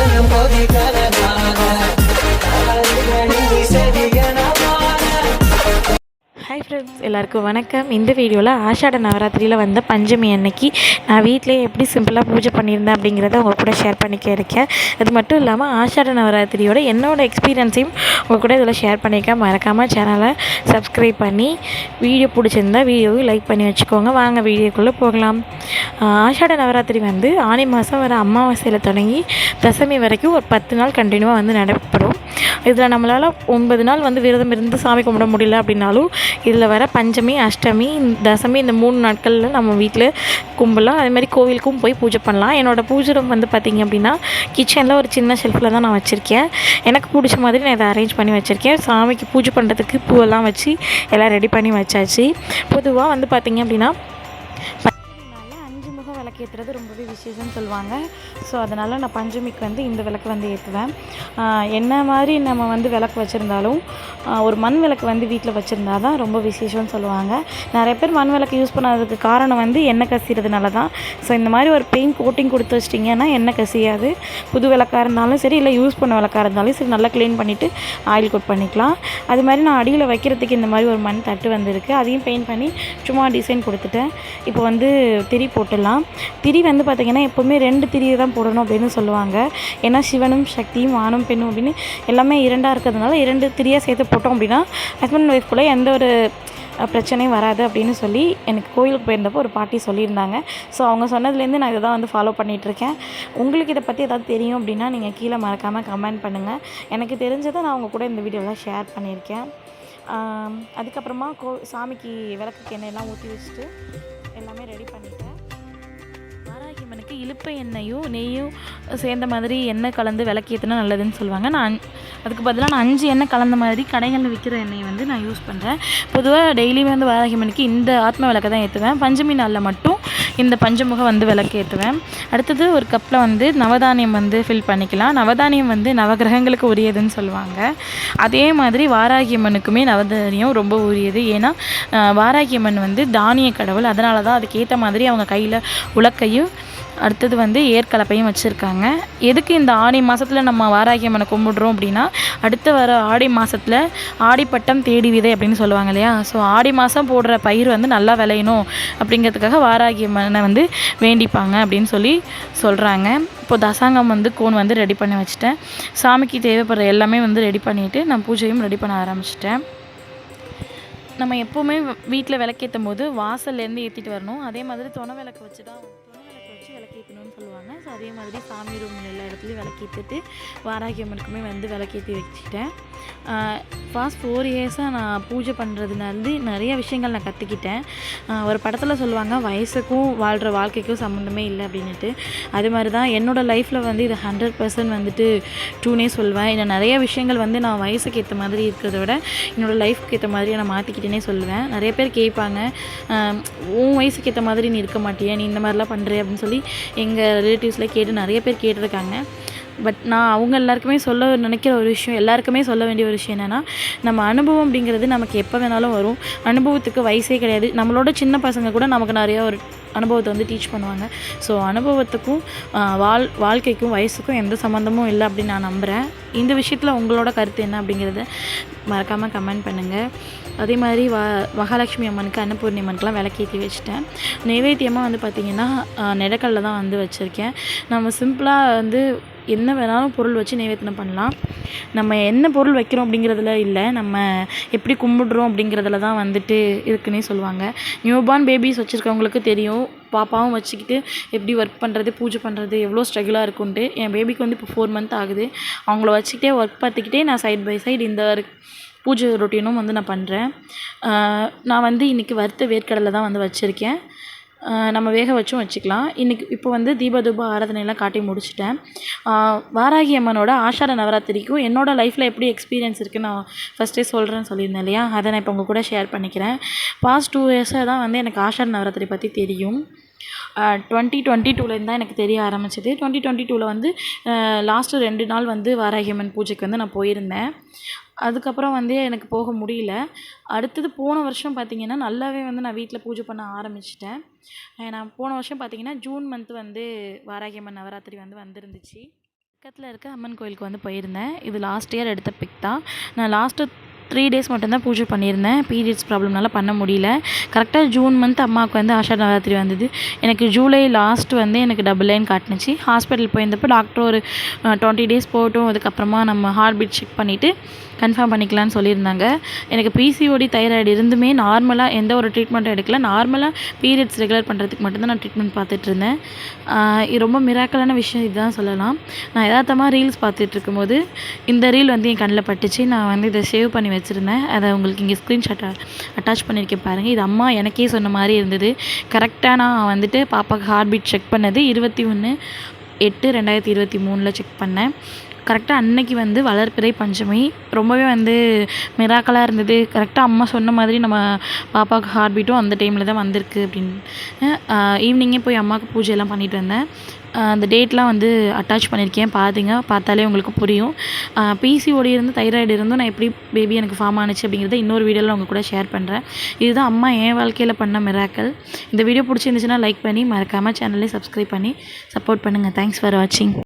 மனம் கொதிக்கலனான Friends எல்லாருக்கும் வணக்கம். இந்த வீடியோவில் ஆஷாட நவராத்திரியில் வந்த பஞ்சமி அன்னைக்கு நான் வீட்டிலே எப்படி சிம்பிளாக பூஜை பண்ணியிருந்தேன் அப்படிங்கிறத உங்கள் கூட ஷேர் பண்ணிக்க இருக்கேன். அது மட்டும் இல்லாமல் ஆஷாட நவராத்திரியோட என்னோடய எக்ஸ்பீரியன்ஸையும் உங்கள் கூட இதில் ஷேர் பண்ணியிருக்கேன் மறக்காமல் சேனலை சப்ஸ்கிரைப் பண்ணி வீடியோ பிடிச்சிருந்தா வீடியோவை லைக் பண்ணி வச்சுக்கோங்க. வாங்க வீடியோக்குள்ளே போகலாம். ஆஷாட நவராத்திரி வந்து ஆனி மாதம் வர அமாவாசையில் தொடங்கி தசமி வரைக்கும் ஒரு பத்து நாள் கண்டினியூவாக வந்து நடைபெறும். இதில் நம்மளால் ஒன்பது நாள் வந்து விரதம் இருந்து சாமி கும்பிட முடியல அப்படின்னாலும் இதில் வர பஞ்சமி அஷ்டமி தசமி இந்த மூணு நாட்களில் நம்ம வீட்டில் கும்பலாம் அதே மாதிரி கோவிலுக்கும் போய் பூஜை பண்ணலாம். என்னோடய பூஜை ரூம் வந்து பார்த்திங்க அப்படின்னா கிச்சனில் ஒரு சின்ன ஷெல்ஃபில் தான் நான் வச்சுருக்கேன். எனக்கு பிடிச்ச மாதிரி நான் இதை அரேஞ்ச் பண்ணி வச்சுருக்கேன். சாமிக்கு பூஜை பண்ணுறதுக்கு பூவெல்லாம் வச்சு எல்லாம் ரெடி பண்ணி வச்சாச்சு. பொதுவாக வந்து பார்த்திங்க அப்படின்னா ஏற்றுறது ரொம்பவே விசேஷம்னு சொல்லுவாங்க. ஸோ அதனால் நான் பஞ்சமிக்கு வந்து இந்த விளக்கு வந்து ஏற்றுவேன் என்ன மாதிரி நம்ம வந்து விளக்கு வச்சுருந்தாலும் ஒரு மண் விளக்கு வந்து வீட்டில் வச்சுருந்தா தான் ரொம்ப விசேஷம்னு சொல்லுவாங்க. நிறைய பேர் மண் விளக்கு யூஸ் பண்ணாததுக்கு காரணம் வந்து எண்ணெய் கசிறதுனால தான். ஸோ இந்த மாதிரி ஒரு பெயிண்ட் கோட்டிங் கொடுத்து வச்சிட்டிங்கன்னா எண்ணெய் கசியாது. புது விளக்காக இருந்தாலும் சரி இல்லை யூஸ் பண்ண விளக்காக இருந்தாலும் சரி நல்லா க்ளீன் பண்ணிவிட்டு ஆயில் கோட் பண்ணிக்கலாம். அது மாதிரி நான் அடியில் வைக்கிறதுக்கு இந்த மாதிரி ஒரு மண் தட்டு வந்திருக்கு. அதையும் பெயிண்ட் பண்ணி சும்மா டிசைன் கொடுத்துட்டேன். இப்போ வந்து திரி போட்டுடலாம். திரி வந்து பார்த்திங்கன்னா எப்போவுமே ரெண்டு திரியை தான் போடணும் அப்படின்னு சொல்லுவாங்க. ஏன்னா சிவனும் சக்தியும் ஆணும் பெண்ணும் அப்படின்னு எல்லாமே இரண்டாக இருக்கிறதுனால இரண்டு திரியாக சேர்த்து போட்டோம் அப்படின்னா ஹஸ்பண்ட் ஒய்ஃப்குள்ளே எந்த ஒரு பிரச்சனையும் வராது அப்படின்னு சொல்லி எனக்கு கோயிலுக்கு போயிருந்தப்போ ஒரு பாட்டி சொல்லியிருந்தாங்க. ஸோ அவங்க சொன்னதுலேருந்து நான் இதை தான் வந்து ஃபாலோ பண்ணிகிட்ருக்கேன் உங்களுக்கு இதை பற்றி ஏதாவது தெரியும் அப்படின்னா நீங்கள் கீழே மறக்காமல் கமெண்ட் பண்ணுங்கள் எனக்கு தெரிஞ்சதை நான் உங்கள் கூட இந்த வீடியோவில் ஷேர் பண்ணியிருக்கேன். அதுக்கப்புறமா கோ சாமிக்கு விளக்குக்கு எண்ணெயெல்லாம் ஊற்றி வச்சுட்டு வாராகியம்மனுக்கு இலுப்பை எண்ணெயும் நெய்யும் சேர்ந்த மாதிரி எண்ணெய் கலந்து விளக்கேற்றினா நல்லதுன்னு சொல்லுவாங்க. நான் அதுக்கு பதிலாக நான் அஞ்சு எண்ணெய் கலந்த மாதிரி கடைகளில் விற்கிற எண்ணெயை வந்து நான் யூஸ் பண்ணுறேன் பொதுவாக டெய்லியுமே வந்து வாராகியம்மனுக்கு இந்த ஆத்ம விளக்கை தான் ஏற்றுவேன் பஞ்சமி நாளில் மட்டும் இந்த பஞ்சமுகம் வந்து விளக்கு ஏற்றுவேன் அடுத்தது ஒரு கப்பில் வந்து நவதானியம் வந்து ஃபில் பண்ணிக்கலாம். நவதானியம் வந்து நவகிரகங்களுக்கு உரியதுன்னு சொல்லுவாங்க. அதே மாதிரி வாராகியம்மனுக்குமே நவதானியம் ரொம்ப உரியது. ஏன்னா வாராகியம்மன் வந்து தானிய கடவுள். அதனால தான் அதுக்கேற்ற மாதிரி அவங்க கையில் உலக்கையும் அடுத்தது வந்து ஏற்கலப்பையும் வச்சுருக்காங்க. எதுக்கு இந்த ஆடி மாதத்தில் நம்ம வாராகியம்மனை கும்பிடுறோம் அப்படின்னா அடுத்து வர ஆடி மாதத்தில் ஆடிப்பட்டம் தேடி விதை அப்படின்னு சொல்லுவாங்க இல்லையா? ஸோ ஆடி மாதம் போடுற பயிர் வந்து நல்லா விளையணும் அப்படிங்கிறதுக்காக வாராகியம்மனை வந்து வேண்டிப்பாங்க அப்படின்னு சொல்லி சொல்கிறாங்க இப்போ தசாங்கம் வந்து கோன் வந்து ரெடி பண்ணி வச்சுட்டேன். சாமிக்கு தேவைப்படுற எல்லாமே வந்து ரெடி பண்ணிவிட்டு நான் பூஜையும் ரெடி பண்ண ஆரம்பிச்சிட்டேன். நம்ம எப்போவுமே வீட்டில் விளக்கேற்றும் போது வாசல்லேருந்து ஏற்றிட்டு வரணும். அதே மாதிரி துணை விளக்கு வச்சு தான் வச்சு விளக்கேற்றணும்னு சொல்லுவாங்க. ஸோ அதே மாதிரி சாமி ரூமில் எல்லா இடத்துலையும் விளக்கேற்றிட்டு வாராகியம்மனுக்குமே வந்து விளக்கேற்றி வச்சுட்டேன். ஃபாஸ்ட் ஃபோர் இயர்ஸாக நான் பூஜை பண்ணுறதுலேருந்து நிறைய விஷயங்கள் நான் கற்றுக்கிட்டேன் ஒரு படத்தில் சொல்லுவாங்க வயசுக்கும் வாழ்கிற வாழ்க்கைக்கும் சம்மந்தமே இல்லை அப்படின்ட்டு அது மாதிரி தான் என்னோடய லைஃப்பில் வந்து இது ஹண்ட்ரட் பர்சன்ட் வந்துட்டு டூனே சொல்வேன் இன்னும் நிறைய விஷயங்கள் வந்து நான் வயசுக்கு ஏற்ற மாதிரி இருக்கிறத விட என்னோடய லைஃப்க்கு ஏற்ற மாதிரி நான் மாற்றிக்கிட்டேனே சொல்லுவேன். நிறைய பேர் கேட்பாங்க உன் வயசுக்கு ஏற்ற மாதிரி நீ இருக்க மாட்டியா? நீ இந்த மாதிரிலாம் பண்ணுற அப்படின்னு சொல்லி எங்கள் ரிலேட்டிவ்ஸில் கேட்டு நிறைய பேர் கேட்டிருக்காங்க. பட் நான் அவங்க எல்லாருக்குமே சொல்ல நினைக்கிற ஒரு விஷயம் எல்லாருக்குமே சொல்ல வேண்டிய ஒரு விஷயம் என்னென்னா நம்ம அனுபவம் அப்படிங்கிறது நமக்கு எப்போ வேணாலும் வரும். அனுபவத்துக்கு வயசே கிடையாது. நம்மளோட சின்ன பசங்க கூட நமக்கு நிறைய ஒரு அனுபவத்தை வந்து டீச் பண்ணுவாங்க. ஸோ அனுபவத்துக்கும் வாழ் வாழ்க்கைக்கும் வயசுக்கும் எந்த சம்மந்தமும் இல்லை அப்படின்னு நான் நம்புகிறேன் இந்த விஷயத்தில் உங்களோட கருத்து என்ன அப்படிங்கிறத மறக்காமல் கமெண்ட் பண்ணுங்கள் அதே மாதிரி வ மகாலட்சுமி அம்மனுக்கு அன்னபூர்ணி அம்மனுக்குலாம் விளக்கேற்றி வச்சுட்டேன். நைவேத்தியமாக வந்து பார்த்திங்கன்னா நெடக்கல்ல தான் வந்து வச்சுருக்கேன். நம்ம சிம்பிளாக வந்து என்ன வேணாலும் பொருள் வச்சு நைவேத்தியம் பண்ணலாம். நம்ம என்ன பொருள் வைக்கிறோம் அப்படிங்கிறதுல இல்லை. நம்ம எப்படி கும்பிடுறோம் அப்படிங்கிறதுல தான் வந்துட்டு இருக்குன்னே சொல்லுவாங்க. நியூபார்ன் பேபிஸ் வச்சுருக்கவங்களுக்கு தெரியும். பாப்பாவும் வச்சுக்கிட்டு எப்படி ஒர்க் பண்ணுறது பூஜை பண்ணுறது எவ்வளோ ஸ்ட்ரகிளாக இருக்குன்ட்டு. என் பேபிக்கு வந்து இப்போ ஃபோர் மந்த் ஆகுது. அவங்கள வச்சுக்கிட்டே ஒர்க் பார்த்துக்கிட்டே நான் சைட் பை சைடு இந்த பூஜை ரொட்டீனும் வந்து நான் பண்ணுறேன் நான் வந்து இன்றைக்கி வறுத்த வேர்க்கடலை தான் வந்து வச்சுருக்கேன். நம்ம வேக வச்சும் வச்சுக்கலாம். இன்றைக்கி இப்போ வந்து தீபதூப ஆராதனையெல்லாம் காட்டி முடிச்சிட்டேன். வாராகி அம்மனோட ஆஷாட நவராத்திரிக்கும் என்னோடய லைஃப்பில் எப்படி எக்ஸ்பீரியன்ஸ் இருக்குன்னு நான் ஃபஸ்ட்டே சொல்கிறேன்னு சொல்லியிருந்தேன் இல்லையா? அதை நான் இப்போ உங்கள் கூட ஷேர் பண்ணிக்கிறேன். பாஸ்ட் டூ இயர்ஸாக தான் வந்து எனக்கு ஆஷாட நவராத்திரி பற்றி தெரியும். டுவெண்ட்டி டுவெண்ட்டி டூலேருந்து தான் எனக்கு தெரிய ஆரம்பிச்சது. டுவெண்ட்டி டுவெண்ட்டி டூவில் வந்து லாஸ்ட்டு ரெண்டு நாள் வந்து வாராகியம்மன் பூஜைக்கு வந்து நான் போயிருந்தேன். அதுக்கப்புறம் வந்து எனக்கு போக முடியல. அடுத்தது போன வருஷம் பார்த்திங்கன்னா நல்லாவே வந்து நான் வீட்டில் பூஜை பண்ண ஆரம்பிச்சிட்டேன். நான் போன வருஷம் பார்த்திங்கன்னா ஜூன் மந்த் வந்து வாராகி அம்மன் நவராத்திரி வந்து வந்திருந்துச்சு. பக்கத்தில் இருக்க அம்மன் கோயிலுக்கு வந்து போயிருந்தேன். இது லாஸ்ட் இயர் எடுத்த பிக் தான். நான் லாஸ்ட்டு த்ரீ டேஸ் மட்டும்தான் பூஜை பண்ணியிருந்தேன். பீரியட்ஸ் ப்ராப்ளம்னால பண்ண முடியல. கரெக்டாக ஜூன் மந்த் அம்மாவுக்கு வந்து ஆஷா நவராத்திரி வந்தது. எனக்கு ஜூலை லாஸ்ட் வந்து எனக்கு டபுள் லைன் காட்டுனுச்சு. ஹாஸ்பிட்டல் போயிருந்தப்போ டாக்டர் ஒரு டுவெண்ட்டி டேஸ் போகட்டும். அதுக்கப்புறமா நம்ம ஹார்ட் பீட் செக் பண்ணிவிட்டு கன்ஃபார்ம் பண்ணிக்கலாம்னு சொல்லியிருந்தாங்க. எனக்கு பிசிஓடி தைராய்டு இருந்துமே நார்மலாக எந்த ஒரு ட்ரீட்மெண்ட்டும் எடுக்கல. நார்மலாக பீரியட்ஸ் ரெகுலர் பண்ணுறதுக்கு மட்டும்தான் நான் ட்ரீட்மெண்ட் பார்த்துட்டு இருந்தேன். இது ரொம்ப மிராக்கலான விஷயம் இதுதான் சொல்லலாம். நான் யதார்த்தமாக ரீல்ஸ் பார்த்துட்டு இருக்கும்போது இந்த ரீல் வந்து என் கண்ணில் பட்டுச்சு. நான் வந்து இதை சேவ் பண்ணி வச்சுருந்தேன் அதை உங்களுக்கு இங்கே ஸ்க்ரீன்ஷாட் அட்டாச் பண்ணியிருக்கேன் பாருங்கள் இது அம்மா எனக்கே சொன்ன மாதிரி இருந்தது. கரெக்டாக நான் வந்துட்டு பாப்பாவுக்கு ஹார்ட் பீட் செக் பண்ணது. இருபத்தி ஒன்று எட்டு ரெண்டாயிரத்தி இருபத்தி மூணில் செக் பண்ணேன். கரெக்டாக அன்னைக்கு வந்து வளர்ப்பிறை பஞ்சமி. ரொம்பவே வந்து மிராக்கலாக இருந்தது. கரெக்டாக அம்மா சொன்ன மாதிரி நம்ம பாப்பாவுக்கு ஹார்ட் பீட்டும் அந்த டைமில் தான் வந்திருக்கு அப்படின்னு. ஈவினிங்கே போய் அம்மாவுக்கு பூஜையெல்லாம் பண்ணிட்டு வந்தேன். அந்த டேட்லாம் வந்து அட்டாச் பண்ணியிருக்கேன். பார்த்தீங்க பார்த்தாலே உங்களுக்கு புரியும். பிசிஓடி இருந்து தைராய்டு இருந்தும் நான் எப்படி பேபி எனக்கு ஃபார்ம் ஆனுச்சு அப்படிங்கிறத இன்னொரு வீடியோவில் உங்கள் கூட ஷேர் பண்ணுறேன் இதுதான் அம்மா என் வாழ்க்கையில் பண்ண மிராக்கல் இந்த வீடியோ பிடிச்சிருந்துச்சுன்னா லைக் பண்ணி மறக்காமல் சேனலே சப்ஸ்கிரைப் பண்ணி சப்போர்ட் பண்ணுங்கள் தேங்க்ஸ் ஃபார் வாட்சிங்